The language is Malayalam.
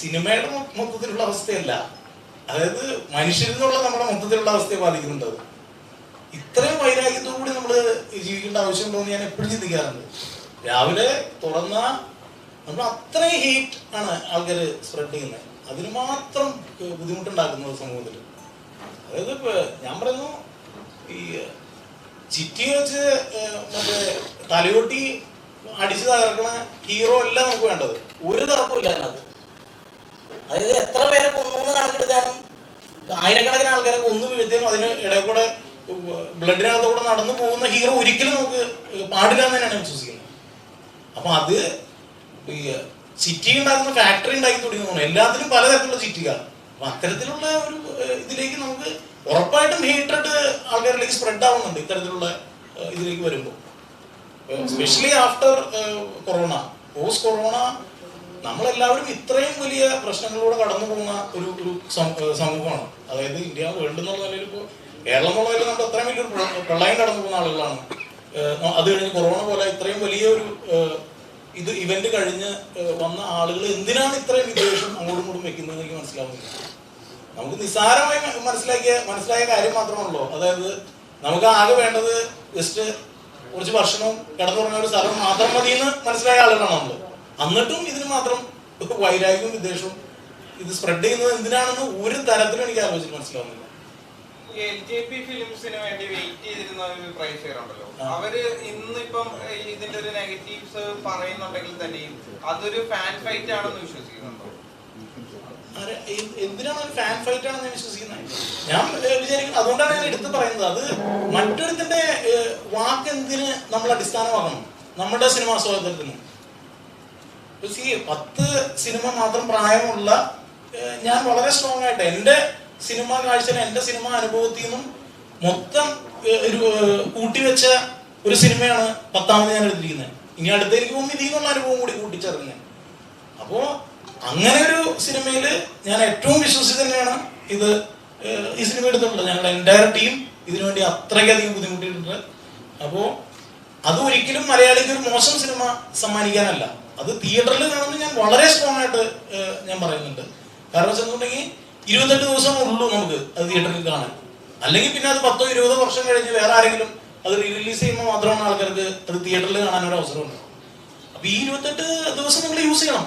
സിനിമയുടെ മൊത്തത്തിലുള്ള അവസ്ഥയല്ല. അതായത് മനുഷ്യരിൽ നിന്നുള്ള നമ്മുടെ മൊത്തത്തിലുള്ള അവസ്ഥയെ ബാധിക്കുന്നുണ്ട്. ഇത്രയും വൈരാഗ്യത്തോടുകൂടി നമ്മൾ ജീവിക്കേണ്ട ആവശ്യമുണ്ടോ എന്ന് ഞാൻ എപ്പോഴും ചിന്തിക്കാറുണ്ട്. രാവിലെ തുറന്ന നമ്മൾ അത്രയും ഹീറ്റ് ആണ് ആൾക്കാർ സ്പ്രെഡ് ചെയ്യുന്നത്. അതിന് മാത്രം ബുദ്ധിമുട്ടുണ്ടാക്കുന്നത് സമൂഹത്തിൽ. അതായത് ഞാൻ പറയുന്നു ഈ ചിറ്റി വെച്ച് മറ്റേ തലയോട്ടി അടിച്ചു തകർക്കണ ഹീറോ അല്ല നമുക്ക് വേണ്ടത്. ഒരു തർക്കമില്ല അതിനകത്ത്. അതായത് എത്ര പേരെ കൊന്നു കണക്കെടുക്കാനും ആയിരക്കണക്കിന് ആൾക്കാരെ കൊന്നു വീഴ്ത്തിയും അതിന് ഇടയിൽ കൂടെ ബ്ലഡിനകത്ത് കൂടെ നടന്നു പോകുന്ന ഹീറോ ഒരിക്കലും നമുക്ക് പാടില്ല എന്ന് തന്നെയാണ് വിശ്വസിക്കുന്നത്. അപ്പൊ അത് ഈ ചിറ്റി ഉണ്ടാക്കുന്ന ഫാക്ടറി ഉണ്ടാക്കി തുടങ്ങുന്നു എല്ലാത്തിനും പലതരത്തിലുള്ള ചിറ്റികളാണ്. അപ്പൊ അത്തരത്തിലുള്ള ഒരു ഇതിലേക്ക് നമുക്ക് ഉറപ്പായിട്ടും ഹീറ്റഡ് ആൾക്കാരിലേക്ക് സ്പ്രെഡ് ആവുന്നുണ്ട് ഇത്തരത്തിലുള്ള ഇതിലേക്ക് വരുമ്പോൾ. Specially after corona post corona നമ്മളെല്ലാവരും ഇത്രയും വലിയ പ്രശ്നങ്ങളിലൂടെ കടന്നു പോകുന്ന ഒരു ഒരു സമൂഹമാണ്. അതായത് ഇന്ത്യ വേൾഡ് എന്നുള്ള നിലയിൽ ഇപ്പോൾ കേരളം എന്നുള്ള നിലയിൽ നമ്മൾ അത്രയും വലിയൊരു പ്ര- പ്രളയം കടന്നു പോകുന്ന ആളുകളാണ് അത് കഴിഞ്ഞ് കൊറോണ പോലെ ഇത്രയും വലിയ ഒരു ഇത് ഇവന്റ് കഴിഞ്ഞ് വന്ന ആളുകൾ എന്തിനാണ് ഇത്രയും വിദ്വേഷം അങ്ങോട്ടും ഇങ്ങോട്ടും വെക്കുന്നത് എനിക്ക് മനസ്സിലാവുന്നില്ല. നമുക്ക് നിസ്സാരമായി മനസ്സിലാക്കിയ മനസ്സിലായ കാര്യം മാത്രമാണല്ലോ. അതായത് നമുക്ക് ആകെ വേണ്ടത് ജസ്റ്റ് കുറച്ച് ഭക്ഷണവും കിടന്നുറങ്ങുന്ന ഒരു സ്ഥലം മാത്രം മതി എന്ന് മനസ്സിലായ ആളുകളാണ് എന്നിട്ടും ഇതിന് മാത്രം വൈരാഗ്യവും വിദ്വേഷവും ഇത് സ്പ്രെഡ് ചെയ്യുന്നത് എന്തിനാണെന്ന് ഒരു തരത്തിലും എനിക്ക് ആലോചിച്ച് മനസ്സിലാവുന്നില്ല. എൽ ജെ പി ഫിലിംസിന് വേണ്ടി വെയിറ്റ് ചെയ്തിരുന്ന ഒരു പ്രേക്ഷകരുണ്ടല്ലോ ആ. അവർ ഇന്നിപ്പം ഇതിന്റെ ഒരു നെഗറ്റീവ്സ് പറയുന്നുണ്ടെങ്കിൽ തന്നെയും അതൊരു ഫാൻ ഫൈറ്റ് ആണെന്ന് വിശ്വസിക്കുന്നുണ്ടോ? എന്തിനാണ് ഒരു ഫാൻ ഫൈറ്റ് ആണെന്ന് വിശ്വസിക്കുന്നത്? ഞാൻ വിചാരിക്കുന്നത് അതുകൊണ്ടാണ് ഞാൻ എടുത്ത് പറയുന്നത്. അത് മറ്റൊരുത്തിന്റെ വാക്ക് എന്തിന് നമ്മൾ അടിസ്ഥാനമാക്കണം? നമ്മുടെ സിനിമാ സ്വാതന്ത്ര്യത്തിന്. See, പത്ത് സിനിമ മാത്രം പ്രായമുള്ള ഞാൻ വളരെ സ്ട്രോങ് ആയിട്ട് എന്റെ സിനിമ കാഴ്ചയിൽ എന്റെ സിനിമ അനുഭവത്തിൽ നിന്നും മൊത്തം ഒരു കൂട്ടിവെച്ച ഒരു സിനിമയാണ് പത്താമത് ഞാൻ എടുത്തിരിക്കുന്നത്. ഇനി അടുത്തേക്ക് പോകുമ്പോൾ ഇതിൽ നിന്നുള്ള അനുഭവം കൂടി കൂട്ടിച്ചേർക്കുന്നത് അപ്പോ അങ്ങനെ ഒരു സിനിമയിൽ ഞാൻ ഏറ്റവും വിശ്വസിച്ച് തന്നെയാണ് ഇത് ഈ സിനിമ എടുത്തിട്ടുള്ളത്. ഞങ്ങളുടെ എന്റയർ ടീം ഇതിനുവേണ്ടി അത്രയ്ക്കധികം ബുദ്ധിമുട്ടിയിട്ടുണ്ട്. അപ്പോ അത് ഒരിക്കലും മലയാളിക്ക് ഒരു മോശം സിനിമ സമ്മാനിക്കാനല്ല. അത് തിയേറ്ററിൽ കാണുന്നത് ഞാൻ വളരെ സ്ട്രോങ് ആയിട്ട് ഞാൻ പറയുന്നുണ്ട്. കാരണം വെച്ചിട്ടുണ്ടെങ്കിൽ ഇരുപത്തെട്ട് ദിവസം ഉള്ളൂ നമുക്ക് അത് തിയേറ്ററിൽ കാണാൻ. അല്ലെങ്കിൽ പിന്നെ അത് പത്തോ ഇരുപതോ വർഷം കഴിഞ്ഞ് വേറെ ആരെങ്കിലും അത് റിലീസ് ചെയ്യുമ്പോൾ മാത്രമാണ് ആൾക്കാർക്ക് അത് തിയേറ്ററിൽ കാണാൻ ഒരു ഉണ്ടാവും അപ്പൊ ഈ ഇരുപത്തെട്ട് ദിവസം നിങ്ങൾ യൂസ് ചെയ്യണം.